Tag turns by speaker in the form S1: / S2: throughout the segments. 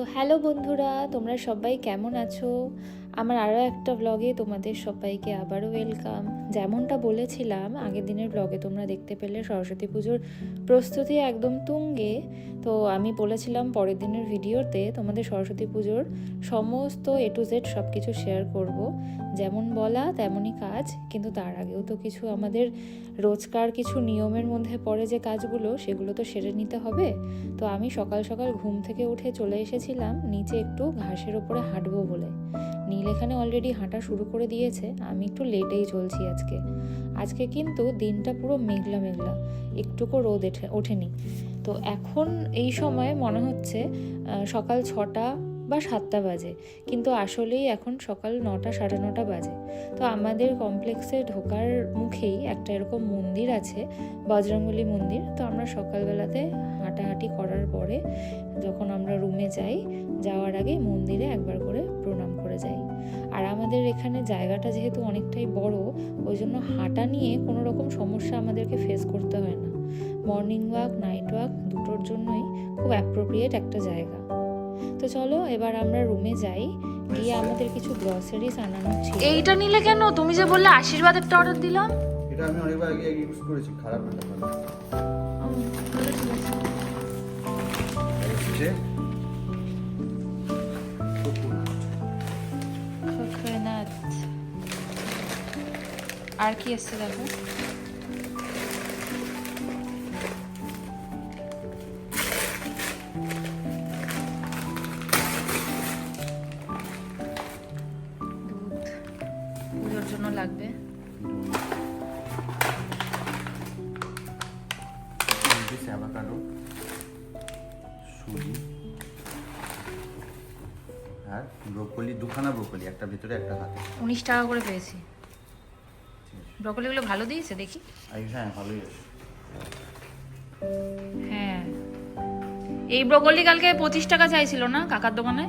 S1: তো হ্যালো বন্ধুরা, তোমরা সবাই কেমন আছো? আমার আরও একটা ব্লগে তোমাদের সবাইকে আবারও ওয়েলকাম যেমনটা বলেছিলাম, আগের দিনের ব্লগে তোমরা দেখতে পেলে সরস্বতী পুজোর প্রস্তুতি একদম তুঙ্গে। তো আমি বলেছিলাম পরের দিনের ভিডিওতে তোমাদের সরস্বতী পুজোর সমস্ত এ টু জেড সব কিছু শেয়ার করব। যেমন বলা তেমনই কাজ, কিন্তু তার আগেও তো কিছু আমাদের রোজকার কিছু নিয়মের মধ্যে পড়ে যে কাজগুলো, সেগুলো তো সেরে নিতে হবে। তো আমি সকাল সকাল ঘুম থেকে উঠে চলে এসেছিলাম নিচে একটু ঘাসের ওপরে হাঁটবো বলে। নীল এখানে অলরেডি হাঁটা শুরু করে দিয়েছে, আমি একটু লেটেই চলছি আজকে। আজকে কিন্তু দিনটা পুরো মেঘলা মেঘলা, একটুকু রোদ ওঠেনি। তো এখন এই সময় মনে হচ্ছে সকাল ছটা বা সাতটা বাজে। কিন্তু আসলেই এখন সকাল নটা, সাড়ে নটা বাজে। তো আমাদের কমপ্লেক্সে ঢোকার মুখেই একটা এরকম মন্দির আছে, বজরঙ্গলী মন্দির। তো আমরা সকালবেলাতে হাঁটাহাঁটি করার পরে যখন আমরা রুমে যাই, যাওয়ার আগে মন্দিরে একবার করে প্রণাম করে যাই। আর আমাদের এখানে জায়গাটা যেহেতু অনেকটাই বড় ওই জন্য হাঁটা নিয়ে কোনো রকম সমস্যা আমাদেরকে ফেস করতে হয় না। মর্নিং ওয়াক নাইট ওয়াক দুটোর জন্যই খুব অ্যাপ্রোপ্রিয়েট একটা জায়গা। তো চলো এবার আমরা রুমে যাই। গিয়ে আমাদের কিছু গ্রসারিস আনানো ছিল।
S2: এইটা নিলে কেন? তুমি যে বললে আশীর্বাদ একটা অর্ডার দিলাম।
S3: এটা আমি অনেকবার আগে ইউজ করেছি খারাপ না। হচ্ছে
S1: আর কি এসছে দেখো? পুজোর জন্য লাগবে।
S3: অ্যাভোকাডো সুজি আর ব্রোকলি দুখানা ব্রোকলি একটা ভিতরে একটা হাতে।
S1: উনিশ টাকা করে পেয়েছি। ব্রকলিগুলো ভালো দিয়েছে দেখি।
S3: হ্যাঁ ভালোই আছে।
S2: হ্যাঁ। এই ব্রকলি কালকে পঁচিশ টাকা চাইছিল না কাকার দোকানে?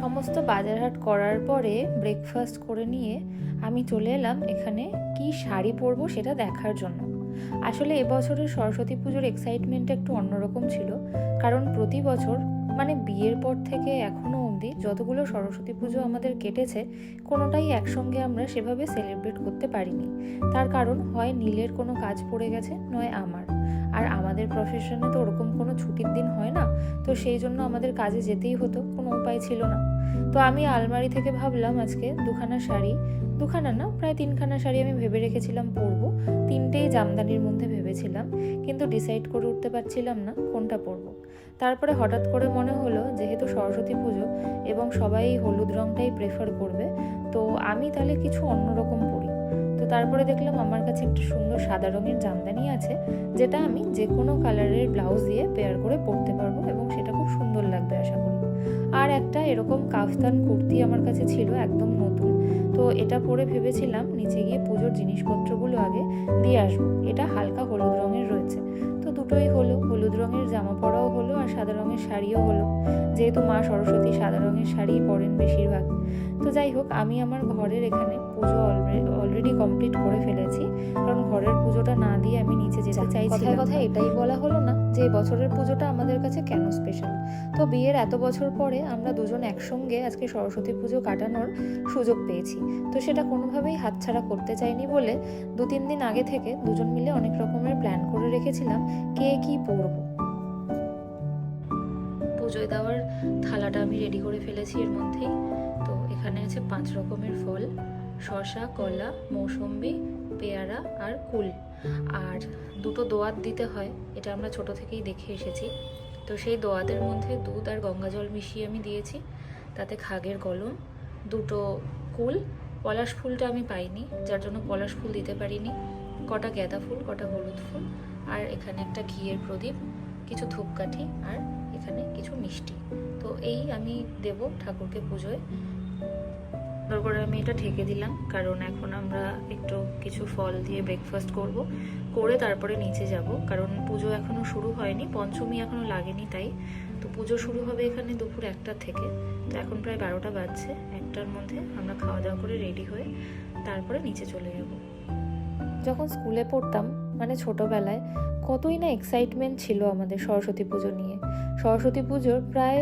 S1: সমস্ত বাজারহাট করার পরে ব্রেকফাস্ট করে নিয়ে আমি চলে এলাম এখানে কি শাড়ি পরবো সেটা দেখার জন্য। আসলে এবছরের সরস্বতী পুজোর এক্সাইটমেন্টটা একটু অন্যরকম ছিল, কারণ প্রতি বছর মানে বিয়ের পর থেকে এখনও অবধি যতগুলো সরস্বতী পুজো আমাদের কেটেছে, কোনোটাই একসঙ্গে আমরা সেভাবে সেলিব্রেট করতে পারিনি। তার কারণ হয় নীলের কোনো কাজ পড়ে গেছে, নয় আমার। আর আমাদের প্রফেশনে তো ওরকম কোনো ছুটির দিন হয় না, তো সেই জন্য আমাদের কাজে যেতেই হতো, কোনো উপায় ছিল না। তো আমি আলমারি থেকে ভাবলাম আজকে দুখানা শাড়ি, দুখানা না, প্রায় তিনখানা শাড়ি আমি ভেবে রেখেছিলাম পরবো, তিনটেই জামদানির মধ্যে ভেবেছিলাম, কিন্তু ডিসাইড করে উঠতে পারছিলাম না কোনটা পরবো। তারপরে হঠাৎ করে মনে হলো যেহেতু সরস্বতী পুজো এবং সবাই হলুদ রঙটাই প্রেফার করবে, তো আমি তাহলে কিছু অন্যরকম পরি তো তারপরে দেখলাম আমার কাছে একটা সুন্দর সাদা রঙের জামদানি আছে, যেটা আমি যে কোনো কালারের ব্লাউজ দিয়ে পেয়ার করে পরতে পারব এবং সেটা খুব সুন্দর লাগবে আশা করি। আর একটা এরকম কাফতান কুর্তি আমার কাছে ছিল একদম নতুন, তো এটা পরে ভেবেছিলাম নিচে গিয়ে পুজোর জিনিসপত্রগুলো আগে দিয়ে আসব। এটা হালকা হলুদ রঙের রয়েছে, তো দুটোই হলো, হলুদ রঙের জামা পরাও হলো আর সাদা রঙের শাড়িও হলো। যেহেতু মা সরস্বতী সাদা রঙের শাড়ি পরেন বেশিরভাগ। তো যাই হোক আমি আমার ঘরের এখানে পুজো অলরেডি কমপ্লিট করে ফেলেছি। কারণ ঘরের পুজোটা না দিয়ে আমি নিচে যেতে চাইছি কথায় কথা এটাই বলা হলো না যে বছরের পুজোটা আমাদের কাছে কেন স্পেশাল তো বিয়ের এত বছর পরে আমরা দুজন একসঙ্গে আজকে সরস্বতী পুজো কাটানোর সুযোগ পেয়েছি। তো সেটা কোনোভাবেই হাতছাড়া করতে চাইনি বলে দু তিন দিন আগে থেকে দুজন মিলে অনেক রকমের প্ল্যান করে রেখেছিলাম কে কি পরবো। পুজোয় দেওয়ার থালাটা আমি রেডি করে ফেলেছি এর মধ্যেই। এখানে আছে পাঁচ রকমের ফল, শসা, কলা, মৌসম্বি, পেয়ারা আর কুল। আর দুটো দোয়াত দিতে হয়, এটা আমরা ছোট থেকেই দেখে এসেছি। তো সেই দোয়াতের মধ্যে দুধ আর গঙ্গা জল মিশিয়ে আমি দিয়েছি, তাতে খাগের কলম, দুটো কুল, পলাশ ফুলটা আমি পাইনি, যার জন্য পলাশ ফুল দিতে পারিনি। কটা গাঁদা ফুল, কটা হলুদ ফুল, আর এখানে একটা ঘিয়ের প্রদীপ, কিছু ধূপকাঠি আর এখানে কিছু মিষ্টি। তো এই আমি দেব ঠাকুরকে পুজোয়। তারপরে আমি এটা ঢেকে দিলাম, কারণ এখন আমরা একটু কিছু ফল দিয়ে ব্রেকফাস্ট করব। করে তারপরে নিচে যাব, কারণ পুজো এখনও শুরু হয়নি, পঞ্চমী এখনও লাগেনি তাই। তো পুজো শুরু হবে এখানে দুপুর একটার থেকে, তো এখন প্রায় বারোটা বাজছে, একটার মধ্যে আমরা খাওয়া দাওয়া করে রেডি হয়ে তারপরে নিচে চলে যাব। যখন স্কুলে পড়তাম মানে ছোটোবেলায়, কতই না এক্সাইটমেন্ট ছিল আমাদের সরস্বতী পুজো নিয়ে। সরস্বতী পুজোর প্রায়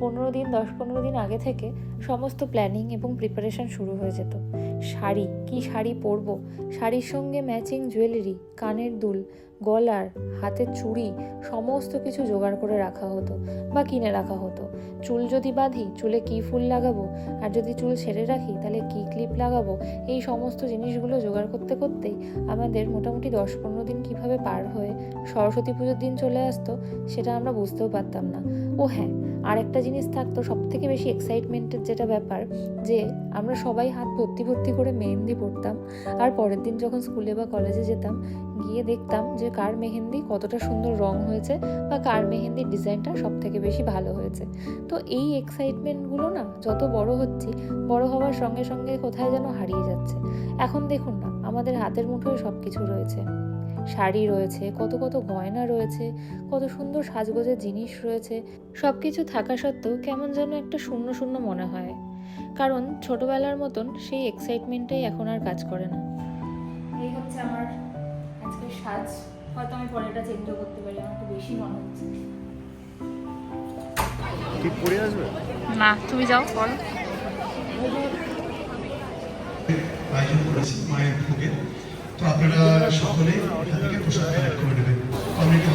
S1: পনেরো দিন, দশ পনেরো দিন আগে থেকে সমস্ত প্ল্যানিং এবং প্রিপারেশন শুরু হয়ে যেত। শাড়ি, কি শাড়ি পরবো? শাড়ির সঙ্গে ম্যাচিং জুয়েলারি কানের দুল, গলার, হাতের চুড়ি, সমস্ত কিছু জোগাড় করে রাখা হতো বা কিনে রাখা হতো। চুল যদি বাঁধি, চুলে কী ফুল লাগাবো? আর যদি চুল ছেড়ে রাখি, তাহলে কী ক্লিপ লাগাবো? এই সমস্ত জিনিসগুলো জোগাড় করতে করতেই আমাদের মোটামুটি দশ পনেরো দিন কীভাবে পার হয়ে সরস্বতী পুজোর দিন চলে আসতো, সেটা আমরা বুঝতেও পারতাম না। ও হ্যাঁ আর একটা জিনিস থাকতো সব থেকে বেশি এক্সাইটমেন্টের যেটা ব্যাপার যে আমরা সবাই হাত ভর্তি ভর্তি করে মেহেন্দি পড়তাম। আর পরের দিন যখন স্কুলে বা কলেজে যেতাম, গিয়ে দেখতাম যে কার মেহেন্দি কতটা সুন্দর রং হয়েছে বা কার মেহেন্দির ডিজাইনটা সব থেকে বেশি ভালো হয়েছে। তো এই এক্সাইটমেন্টগুলো না যত বড় হচ্ছি, বড় হওয়ার সঙ্গে সঙ্গে কোথায় যেন হারিয়ে যাচ্ছে। এখন দেখুন না, আমাদের হাতের মুঠোয় সব কিছু রয়েছে। শাড়ি রয়েছে কত কত গয়না রয়েছে কত সুন্দর সাজগোজের জিনিস রয়েছে সব কিছু থাকা সত্ত্বেও কেমন যেন একটা শূন্য শূন্য মনে হয়। কারণ ছোটবেলার মতন সেই এক্সাইটমেন্টটাই এখন আর কাজ করে না। এই হচ্ছে আমার আজকের সাজ। হয়তো আমি পরেরটা চেঞ্জও করতে পারি আমার একটু বেশি মনে হচ্ছে।
S4: ঠিক পড়ে আসবে?
S2: না তুমি যাও বলো।
S5: আয়োজন করেছি মায়ের ভোগে। তো আপনারা সকলে এখান থেকে প্রসাদ করে নেবেন। কমিউনিটি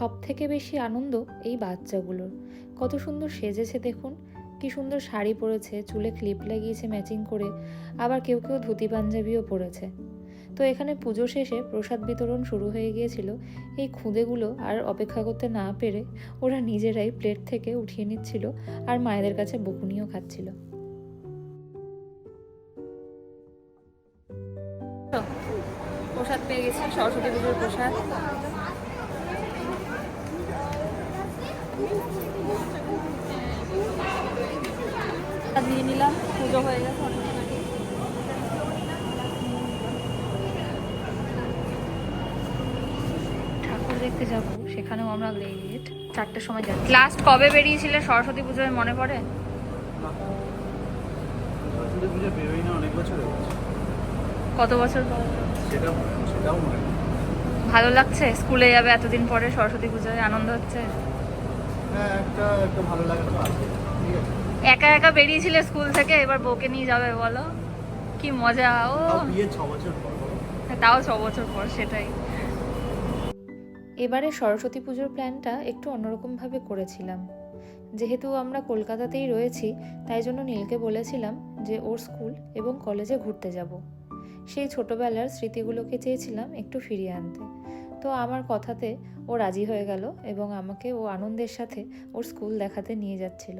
S1: সব থেকে বেশি আনন্দ এই বাচ্চাগুলোর। কত সুন্দর সেজেছে দেখুন। কি সুন্দর শাড়ি পরেছে, চুলে ক্লিপ লাগিয়েছে ম্যাচিং করে, আবার কেউ কেউ ধুতি পাঞ্জাবিও পরেছে। তো এখানে পুজো শেষে প্রসাদ বিতরণ শুরু হয়ে গিয়েছিল। এই খুদেগুলো আর অপেক্ষা করতে না পেরে ওরা নিজেরাই প্লেট থেকে উঠিয়ে নিচ্ছিল আর মায়েদের কাছে বকুনিও খাচ্ছিল। প্রসাদ পেয়ে গেছি, সরস্বতী পুজোর প্রসাদ। দিয়ে নিলাম পুজো হয়ে গেছে ঠাকুর দেখতে যাব সেখানেও আমরা লেট চারটের সময় যাচ্ছি।
S2: লাস্ট কবে বেরিয়েছিলে? সরস্বতী পুজোয় মনে পড়ে? কত বছর। ভালো লাগছে? স্কুলে যাবে এতদিন পরে সরস্বতী পুজোয়? আনন্দ হচ্ছে? একা একা বেরিয়েছিলে স্কুল থেকে? এবার বউকে নিয়ে যাবে বলো। কি মজা ও।
S4: তাও ছ বছর পর
S2: তাও ছ বছর পর সেটাই।
S1: এবারে সরস্বতী পুজোর প্ল্যানটা একটু অন্যরকমভাবে করেছিলাম। যেহেতু আমরা কলকাতাতেই রয়েছি তাই জন্য নীলকে বলেছিলাম যে ওর স্কুল এবং কলেজে ঘুরতে যাব। সেই ছোটবেলার স্মৃতিগুলোকে চেয়েছিলাম একটু ফিরিয়ে আনতে। তো আমার কথাতে ও রাজি হয়ে গেল এবং আমাকে ও আনন্দের সাথে ওর স্কুল দেখাতে নিয়ে যাচ্ছিল।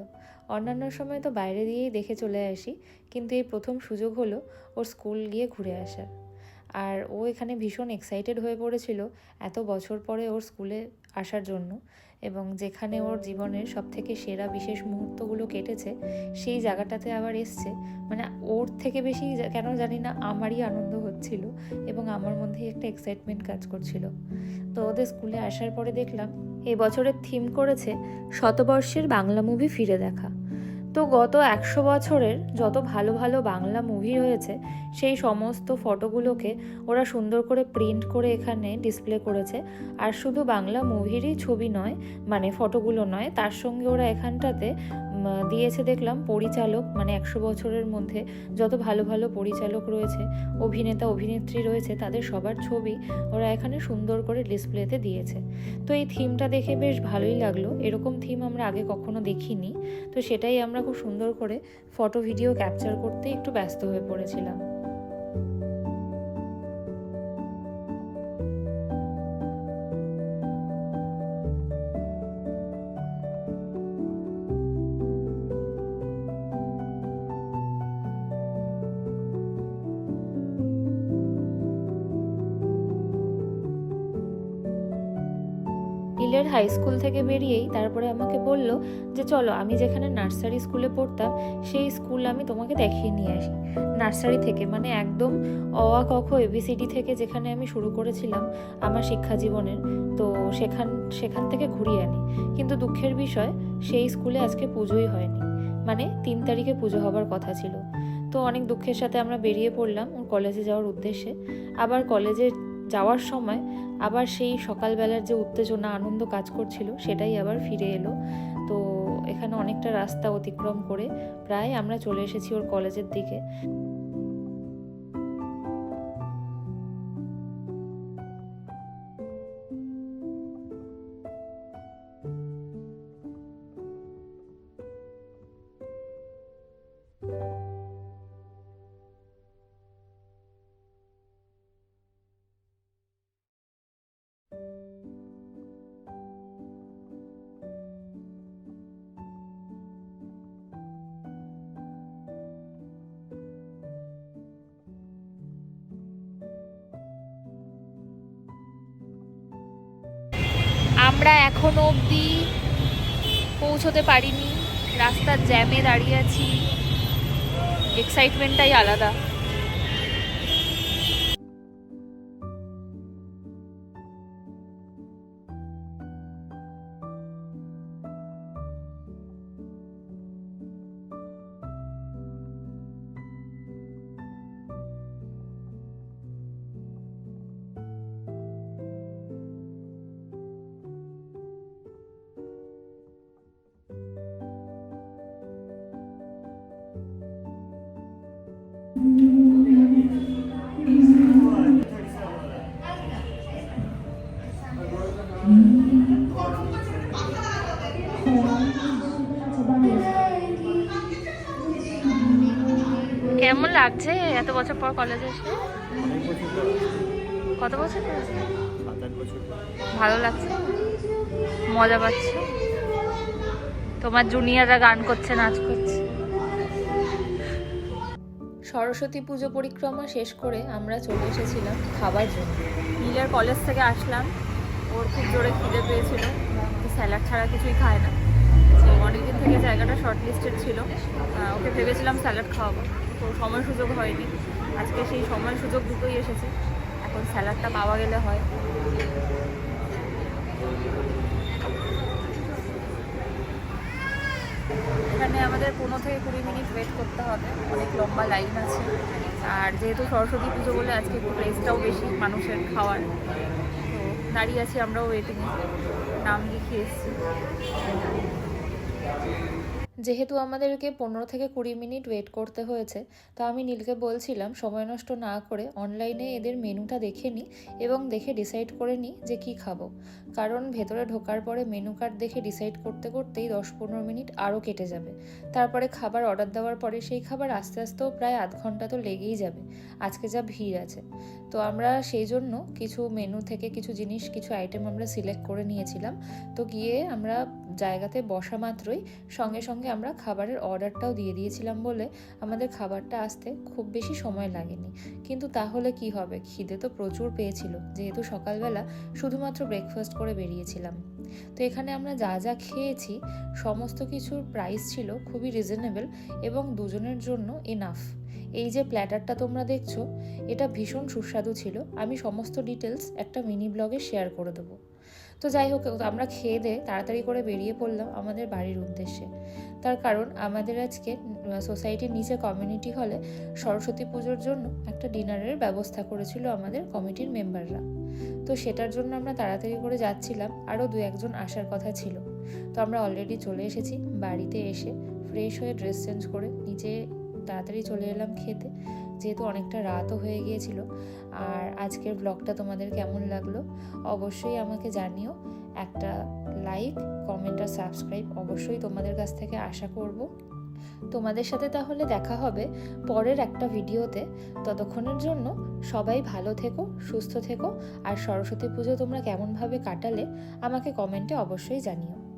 S1: অন্যান্য সময় তো বাইরে দিয়েই দেখে চলে আসি, কিন্তু এই প্রথম সুযোগ হলো ওর স্কুল গিয়ে ঘুরে আসার। আর ও এখানে ভীষণ এক্সাইটেড হয়ে পড়েছিল এত বছর পরে ওর স্কুলে আসার জন্য এবং যেখানে ওর জীবনের সব থেকে সেরা বিশেষ মুহূর্তগুলো কেটেছে, সেই জায়গাটাতে আবার এসছে। মানে ওর থেকে বেশি কেন জানি না, আমারই আনন্দ হচ্ছিল এবং আমার মধ্যেই একটা এক্সাইটমেন্ট কাজ করছিল। তো ওদের স্কুলে আসার পরে দেখলাম, এই বছরের থিম করেছে শতবর্ষের বাংলা মুভি ফিরে দেখা। তো গত একশো বছরের যত ভালো ভালো বাংলা মুভি হয়েছে সেই সমস্ত ফটোগুলোকে ওরা সুন্দর করে প্রিন্ট করে এখানে ডিসপ্লে করেছে। আর শুধু বাংলা মুভিরই ছবি নয় মানে ফটোগুলো নয়, তার সঙ্গে ওরা এখানটাতে দিয়েছে দেখলাম পরিচালক মানে একশো বছরের মধ্যে যত ভালো ভালো পরিচালক রয়েছে, অভিনেতা, অভিনেত্রী রয়েছে, তাদের সবার ছবি ওরা এখানে সুন্দর করে ডিসপ্লেতে দিয়েছে। তো এই থিমটা দেখে বেশ ভালোই লাগল। এরকম থিম আমরা আগে কখনো দেখিনি। তো সেটাই আমরা খুব সুন্দর করে ফটো, ভিডিও ক্যাপচার করতে একটু ব্যস্ত হয়ে পড়েছিলাম। হাই স্কুল থেকে বেরিয়েই তারপরে আমাকে বলল যে, চলো, আমি যেখানে নার্সারি স্কুলে পড়তাম, সেই স্কুল আমি তোমাকে দেখিয়ে নিয়ে আসি। নার্সারি থেকে মানে একদম অ, আ, ক, খ এবিসিডি থেকে যেখানে আমি শুরু করেছিলাম আমার শিক্ষা জীবনের, তো সেখান সেখান থেকে ঘুরিয়ে আনি। কিন্তু দুঃখের বিষয়, সেই স্কুলে আজকে পুজোই হয়নি। মানে তিন তারিখে পুজো হবার কথা ছিল। তো অনেক দুঃখের সাথে আমরা বেরিয়ে পড়লাম ওর কলেজে যাওয়ার উদ্দেশ্যে। আবার কলেজে যাওয়ার সময় আবার সেই সকালবেলার যে উত্তেজনা, আনন্দ কাজ করছিল, সেটাই আবার ফিরে এলো। তো এখানে অনেকটা রাস্তা অতিক্রম করে প্রায় আমরা চলে এসেছি ওর কলেজের দিকে।
S2: আমরা এখন অবধি পৌঁছতে পারিনি। রাস্তার জ্যামে দাঁড়িয়ে আছি। এক্সাইটমেন্টটাই আলাদা। কেমন লাগছে এত বছর পর কলেজে এসে? কত বছর। ভালো লাগছে? মজা পাচ্ছে? তোমার জুনিয়ররা গান করছে, নাচ করছে।
S1: সরস্বতী পুজো পরিক্রমা শেষ করে আমরা চলে এসেছিলাম খাবার জন্য। নীলের কলেজ থেকে আসলাম। ওর খুব জোরে খিদে পেয়েছিল। স্যালাড ছাড়া কিছুই খায় না। অনেকদিন থেকে জায়গাটা শর্ট লিস্টেড ছিল ওকে ভেবেছিলাম স্যালাড খাওয়াবো। তো সময় সুযোগ হয়নি। আজকে সেই সময় সুযোগ দুটোই এসেছে। এখন স্যালাডটা পাওয়া গেলে হয়। এখানে আমাদের পনেরো থেকে কুড়ি মিনিট ওয়েট করতে হবে। অনেক লম্বা লাইন আছে। আর যেহেতু সরস্বতী পুজো বলে আজকে একটু প্রেসটাও বেশি মানুষের খাওয়ার। তো দাঁড়িয়ে আছি আমরাও ওয়েটিংয়ে নাম লিখিয়ে এসেছি। যেহেতু আমাদেরকে পনেরো থেকে কুড়ি মিনিট ওয়েট করতে হয়েছে, তো আমি নীলকে বলছিলাম সময় নষ্ট না করে অনলাইনে এদের মেনুটা দেখে নিই এবং দেখে ডিসাইড করে নিই যে কি খাব। কারণ ভেতরে ঢোকার পরে মেনু কার্ড দেখে ডিসাইড করতে করতেই দশ পনেরো মিনিট আরও কেটে যাবে। তারপরে খাবার অর্ডার দেওয়ার পরে সেই খাবার আস্তে আস্তেও প্রায় আধ ঘণ্টা তো লেগেই যাবে, আজকে যা ভিড় আছে। তো আমরা সেই জন্য কিছু মেনু থেকে কিছু জিনিস, কিছু আইটেম আমরা সিলেক্ট করে নিয়েছিলাম। তো গিয়ে আমরা জায়গাতে বসা মাত্রই সঙ্গে সঙ্গে আমরা খাবারের অর্ডারটাও দিয়ে দিয়েছিলাম বলে আমাদের খাবারটা আসতে খুব বেশি সময় লাগেনি। কিন্তু তাহলে কি হবে? খিদে তো প্রচুর পেয়েছিল, যেহেতু সকালবেলা শুধুমাত্র ব্রেকফাস্ট করে বেরিয়েছিলাম। তো এখানে আমরা যা যা খেয়েছি, সমস্ত কিছুর প্রাইস ছিল খুবই রিজনেবল এবং দুজনের জন্য এনাফ এই যে প্ল্যাটারটা তোমরা দেখছ, এটা ভীষণ সুস্বাদু ছিল। আমি সমস্ত ডিটেলস একটা মিনি ব্লগে শেয়ার করে দেবো। তো যাই হোক আমরা খেয়ে দিয়ে তাড়াতাড়ি করে বেরিয়ে পড়লাম আমাদের বাড়ির উদ্দেশ্যে। তার কারণ আমাদের আজকে সোসাইটির নিচে কমিউনিটি হলে সরস্বতী পুজোর জন্য একটা ডিনারের ব্যবস্থা করেছিল আমাদের কমিটির মেম্বাররা তো সেটার জন্য আমরা তাড়াতাড়ি করে যাচ্ছিলাম, আরও দু একজন আসার কথা ছিল। তো আমরা অলরেডি চলে এসেছি, বাড়িতে এসে ফ্রেশ হয়ে ড্রেস চেঞ্জ করে নিচে তাড়াতাড়ি চলে এলাম খেতে। যেহেতু অনেকটা রাতও হয়ে গিয়েছিল। আর আজকের ব্লগটা তোমাদের কেমন লাগল অবশ্যই আমাকে জানিও। একটা লাইক কমেন্ট আর সাবস্ক্রাইব অবশ্যই তোমাদের কাছ থেকে আশা করব। তোমাদের সাথে তাহলে দেখা হবে পরের একটা ভিডিওতে। ততক্ষণের জন্য সবাই ভালো থেকো, সুস্থ থেকো। আর সরস্বতী পুজো তোমরা কেমনভাবে কাটালে আমাকে কমেন্টে অবশ্যই জানিও।